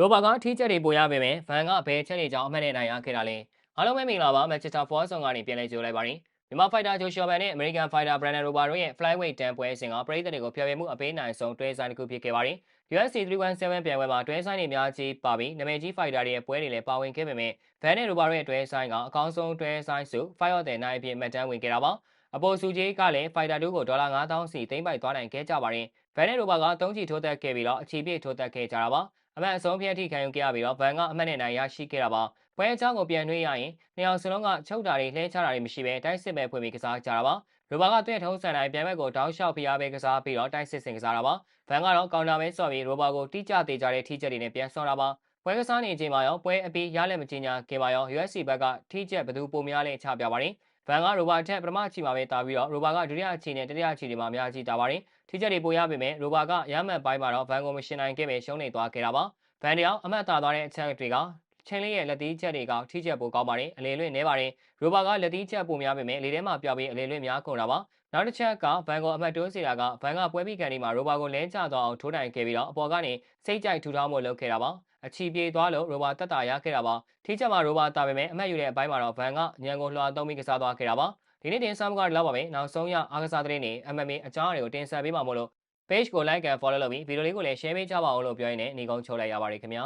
ရိုဘာကထီးချက်တွေပိုရပေမဲ့ဗန်ကဘယ်ချက်တွေကြောင့်အမှတ်နဲ့နိုင်ရခဲ့တာလဲအားလုံးပဲမင်္ဂလာပါမန်ချက်စတာဖောဆောင်ကနေပြန်လည်ကြိုလိုက်ပါရင်မြန်မာဖိုက်တာဂျိုရှော်ဘန်နဲ့အမေရိကန်ဖိုက်တာဘရန်ဒန်ရိုဘာတို့ရဲ့ flyweight တန်ပွဲစဉ်ကပရိသတ်တွေကိုဖျော်ဖြေမှုအပေးနိုင်ဆုံးတွဲဆိုင်တစ်ခုဖြစ်ခဲ့ပါတယ် UFC 317ပြန်ပွဲမှာတွဲဆိုင်တွေအများကြီးပါပြီးနာမည်ကြီးဖိုက်တာတွေရဲ့ပွဲတွေလည်းပါဝင်ခဲ့ပေမဲ့ဗန်နဲ့ရိုဘာတို့ရဲ့တွဲဆိုင်ကအကောင်းဆုံးတွဲဆိုင်စု Fight of the Night အဖြစ်မှတ်တမ်းဝင်ခဲ့တာပါအပေါ်စုကြီးကလည်းဖိုက်တာတို့ကိုဒေါ်လာ9000စီသိမ်းပိုက်သွားနိုင်ခဲ့ကြပါတယ်ဗန်နဲ့ရိုဘာက3ချီထိုးသက်ခဲ့ပြီးတော့အခြေပြည့်ထိုးသက်ခဲ့ကြတာပါ အမှန်အဆုံးဖြစ်အထိခံယူခဲ့ရပြီးတော့ဗန်ကအမှတ်နဲ့နိုင်ရရှိခဲ့တာပါပွဲအကြောင်းကိုပြန်နှွှေးရရင်နှစ်ယောက်စလုံးကချုပ်တာတွေလှဲချတာတွေမရှိဘဲတိုက်စစ်ပဲဖွင့်ပြီးကစားကြတာပါရိုဘာကတွေ့ထုံးစံတိုင်းပြန်ဘက်ကိုတောက်လျှောက်ဖိအားပေးကစားပြီးတော့တိုက်စစ်စင်ကစားတာပါဗန်ကတော့ကောင်တာမဲဆော့ပြီးရိုဘာကိုတိကျသေးကြတဲ့ထိချက်တွေနဲ့ပြန်ဆော့တာပါပွဲကစားနေချိန်မှာရောပွဲအပြီးရလက်မကြီးညာခင်ပါရော UFC ဘက်ကထိချက်ဘယ်သူပုံများလဲချပြပါရင် ဗန်ကရိုဘာထက်ပထမအချီမှာပဲတာပြီးတော့ရိုဘာကဒုတိယအချီနဲ့တတိယအချီတွေမှာအများကြီးတာပါတယ်ထိချက်တွေပိုရပေမဲ့ရိုဘာကရမှတ်ပိုင်းမှာတော့ဗန်ကိုမရှင်နိုင်ခဲ့ပဲရှုံးနေသွားခဲ့တာပါဗန်တယောက်အမှတ်သာသွားတဲ့အချက်တွေကချင်းလေးရဲ့လက်သီးချက်တွေကထိချက်ပိုကောင်းပါတယ်အလေလွင့်နေပါတယ်ရိုဘာကလက်သီးချက်ပိုများပေမဲ့လေထဲမှာပြောက်ပြီးအလေလွင့်များကုန်တာပါ နောက်တစ်ချက်ကဘန်ကိုအမှတ်တိုးစီတာကဘန်ကပွဲပြီးကန်ဒီမှာရိုဘာကိုလဲကျသွားအောင်ထိုးတိုင်ခဲ့ပြီးတော့အပေါ်ကနေစိတ်ကြိုက်ထူထောင်းမှုလုပ်ခဲ့တာပါအချီပြေးသွားလို့ရိုဘာတက်တာရခဲ့တာပါထိချက်မှာရိုဘာတာပေမဲ့အမှတ်ယူတဲ့အပိုင်းမှာတော့ဘန်ကညံကိုလွှာသုံးပြီးကစားသွားခဲ့တာပါဒီနေ့တင်ဆက်မှုကလောက်ပါပဲနောက်ဆုံးရအားကစားသတင်းတွေ MMA အကြောင်းအရာတွေကိုတင်ဆက်ပေးပါမို့လို့ page ကို like and follow လုပ်ပြီးဗီဒီယိုလေးကိုလည်း share ပေးကြပါဦးလို့ပြောရင်းနဲ့ညီကုန်းချုပ်လိုက်ရပါတယ်ခင်ဗျာ